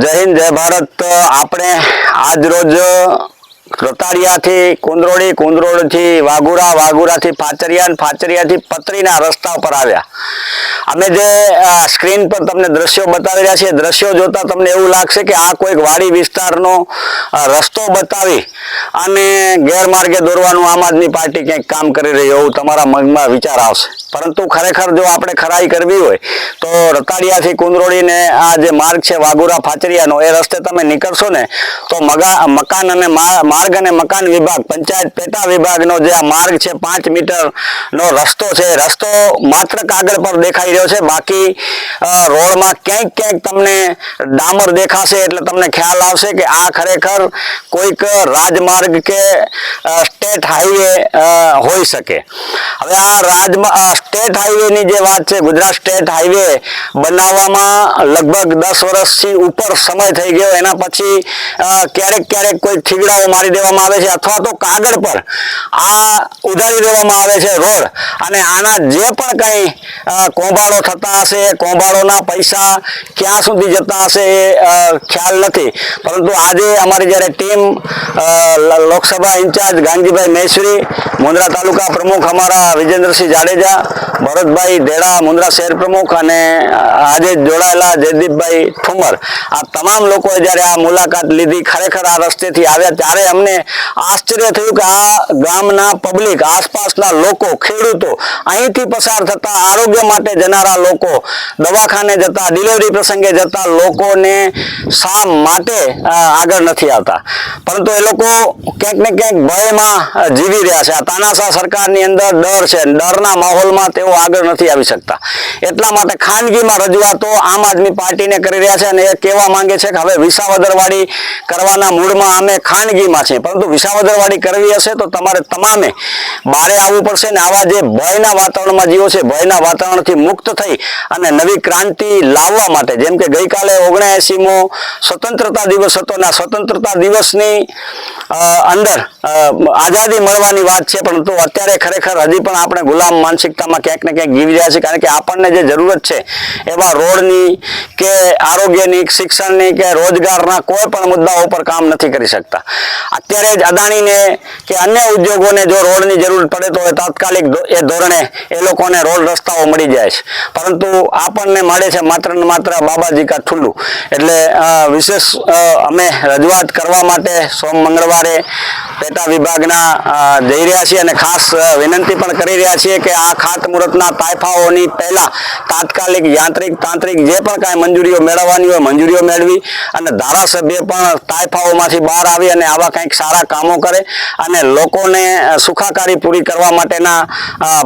જય હિન્દ જય ભારત. આપણે આજ રોજ રતાડિયાથી કુંદરોળી, કુંદરોળથી વાઘુરા, વાઘુરાથી ફાચરિયા ફાચરિયાથી પતરીના રસ્તા પર આવ્યા. અમે જે સ્ક્રીન પર તમને દ્રશ્યો બતાવી રહ્યા છીએ, દ્રશ્યો જોતા તમને એવું લાગશે કે આ કોઈક વાડી વિસ્તારનો રસ્તો બતાવી અને ગેરમાર્ગે દોરવાનું આમ આદમી પાર્ટી ક્યાંક કામ કરી રહી એવું તમારા મનમાં વિચાર આવશે. પરંતુ ખરેખર જો આપણે ખરાઈ કરવી હોય, તો રતાડિયાથી કુંદરોળીને આ જે માર્ગ છે, વાઘુરા, ફાચરિયાનો, એ રસ્તે તમે નીકળશો ને, તો મગા, મકાન અને મા- માર્ગ અને મકાન વિભાગ, પંચાયત પેટા વિભાગનો જે આ માર્ગ છે, પાંચ મીટરનો રસ્તો છે. રસ્તો માત્ર કાગળ પર દેખાઈ રહ્યો છે. બાકી રોડમાં ક્યાંક ક્યાંક તમને ડામર દેખાશે એટલે તમને ખ્યાલ આવશે કે આ ખરેખર કોઈક રાજમાર્ગ કે સ્ટેટ હાઈવે હોઈ શકે. હવે આ રાજમાં સ્ટેટ હાઈવેની જે વાત છે, ગુજરાત સ્ટેટ હાઈવે બનાવવામાં લગભગ દસ વર્ષથી ઉપર સમય થઈ ગયો. એના પછી ક્યારેક ક્યારેક કોઈ થીગડાઓ મારી દેવામાં આવે છે અથવા તો કાગળ પર આ ઉધારી દેવામાં આવે છે રોડ. અને આના જે પણ કંઈ કૌભાંડો થતા હશે, કૌભાંડોના પૈસા ક્યાં સુધી જતા હશે એ ખ્યાલ નથી. પરંતુ આજે અમારી જ્યારે ટીમ લોકસભા ઇન્ચાર્જ ગાંધીભાઈ મહેશ્વરી મુંદ્રા તાલુકા પ્રમુખ અમારા વિજેન્દ્રસિંહ જાડેજા, ભરતભાઈ ધેડા મુંદ્રા શહેર પ્રમુખ અને આજે જોડાયેલા જયદીપભાઈ ઠુમર. આ તમામ લોકોએ જ્યારે આ મુલાકાત લીધી, ખરેખર આ રસ્તેથી આવ્યા ત્યારે અમને આશ્ચર્ય થયું કે આ ગામના પબ્લિક આસપાસના લોકો, ખેડૂતો અહીંથી પસાર થતા આરોગ્ય માટે જનારા લોકો, દવાખાને જતા ડિલિવરી પ્રસંગે જતા લોકોને શા માટે આગળ નથી આવતા? પરંતુ એ લોકો ક્યાંક ને ક્યાંક ભયમાં જીવી રહ્યા છે. આ તાનાશાહ સરકારની અંદર ડર છે. ડરના માહોલમાં તેઓ આગળ નથી આવી શકતા. એટલા માટે ખાનગીમાં રજૂઆતો આમ આદમી પાર્ટીને કરી રહ્યા છે અને એ કહેવા માંગે છે કે હવે વિસાવદરવાડી કરવાના મૂડમાં અમે ખાનગીમાં છીએ પરંતુ વિસાવદરવાડી કરવી હશે તો તમારે તમામે બારે આવવું પડશે ને આવા જે ભયના વાતાવરણમાં જીવો છે, ભયના વાતાવરણથી મુક્ત થઈ અને નવી ક્રાંતિ લાવવા માટે, જેમ કે ગઈકાલે ઓગણએંસીમો સ્વતંત્રતા દિવસ હતો અને સ્વતંત્રતા દિવસની અંદર આઝાદી મળવાની વાત છે, પરંતુ અત્યારે ખરેખર હજી પણ આપણે ગુલામ માનસિકતામાં ક્યાંક ને ક્યાંક જીવી રહ્યા છીએ, કારણ કે આપણને જે જરૂરત છે, એવા રોડની કે આરોગ્યની, શિક્ષણની કે રોજગારના કોઈ પણ મુદ્દાઓ પર કામ નથી કરી શકતા. અત્યારે જ અદાણીને કે અન્ય ઉદ્યોગોને જો રોડની જરૂર પડે તો એ તાત્કાલિક એ ધોરણે એ લોકોને રોડ રસ્તાઓ મળી જાય છે. પરંતુ આપણને મળે છે માત્ર ને માત્ર બાબાજી કા ઠુલ્લું. એટલે વિશેષ અમે રજૂઆત કરવા માટે સોમ મંગળવારે પેટા વિભાગના જઈ રહ્યા છીએ અને ખાસ વિનંતી પણ કરી રહ્યા છીએ કે આ ખાતમુહૂર્તના તાયફાઓની પહેલા તાત્કાલિક યાંત્રિક તાંત્રિક જે પણ કાંઈ મંજૂરીઓ મેળવવાની હોય મંજૂરીઓ મેળવી અને ધારાસભ્ય પણ તાયફાઓમાંથી બહાર આવી અને આવા કંઈક સારા કામો કરે અને લોકોને સુખાકારી પૂરી કરવા માટેના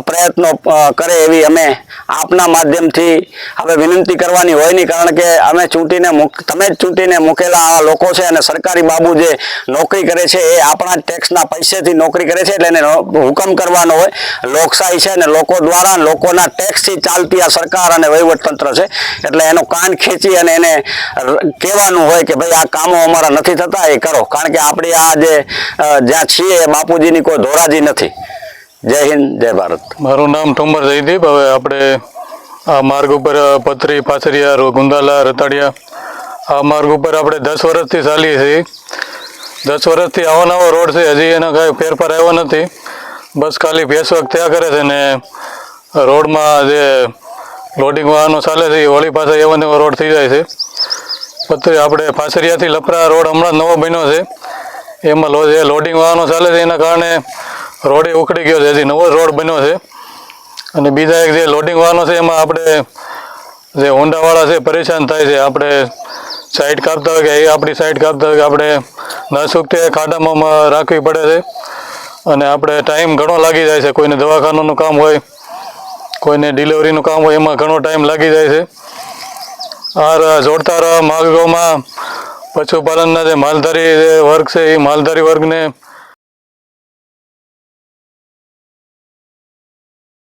પ્રયત્નો કરે એવી અમે આપના માધ્યમથી હવે વિનંતી કરવાની હોય નહીં, કારણ કે અમે ચૂંટીને તમે જ ચૂંટીને મૂકેલા આવા લોકો છે અને સરકારી બાબુ જે નોકરી કરે છે એ આપણા ટેક્સના પૈસેથી નોકરી કરે છે એટલે એને હુકમ કરવાનો હોય. લોકશાહી છે અને લોકો દ્વારા લોકોના ટેક્સથી ચાલતી આ સરકાર અને વહીવટતંત્ર છે. એટલે એનો કાન ખેંચી અને એને કહેવાનું હોય કે ભાઈ આ કામો અમારા નથી થતા, એ કરો. કારણ કે આપણી આ જે જ્યાં છીએ બાપુજીની કોઈ ધોરાજી નથી. જય હિન્દ, જય ભારત. મારું નામ ઠુમર જયદીપ. હવે આપણે આ માર્ગ ઉપર પથરી પાછરિયા ગુંદાલા રતાડિયા, આ માર્ગ ઉપર આપણે દસ વર્ષથી ચાલીએ છીએ. દસ વર્ષથી આવો નવો રોડ છે. હજી એનો કાંઈ ફેરફાર આવ્યો નથી. બસ ખાલી ભેસવક થયા કરે છે ને રોડમાં જે લોડિંગ વાહનો ચાલે છે, એ વળી પાસે એવો નવો રોડ થઈ જાય છે. પથરી આપણે પાછરિયાથી લપરા રોડ હમણાં નવો બન્યો છે. એમાં જે લોડિંગ વાહનો ચાલે છે, એના કારણે રોડે ઉખડી ગયો છે હજી નવો રોડ બન્યો છે. અને બીજા એક જે લોડિંગ વાહનો છે, એમાં આપણે જે હોન્ડાવાળા છે, પરેશાન થાય છે. આપણે સાઈડ કાપતા હોય કે એ આપણી સાઈડ કાપતા હોય કે આપણે ન તે ખાડામાં રાખવી પડે છે. અને આપણે ટાઈમ ઘણો લાગી જાય છે. કોઈને દવાખાનાનું કામ હોય, કોઈને ડિલિવરીનું કામ હોય, એમાં ઘણો ટાઈમ લાગી જાય છે. આ જોડતા માર્ગોમાં પશુપાલનના જે માલધારી વર્ગ છે, એ માલધારી વર્ગને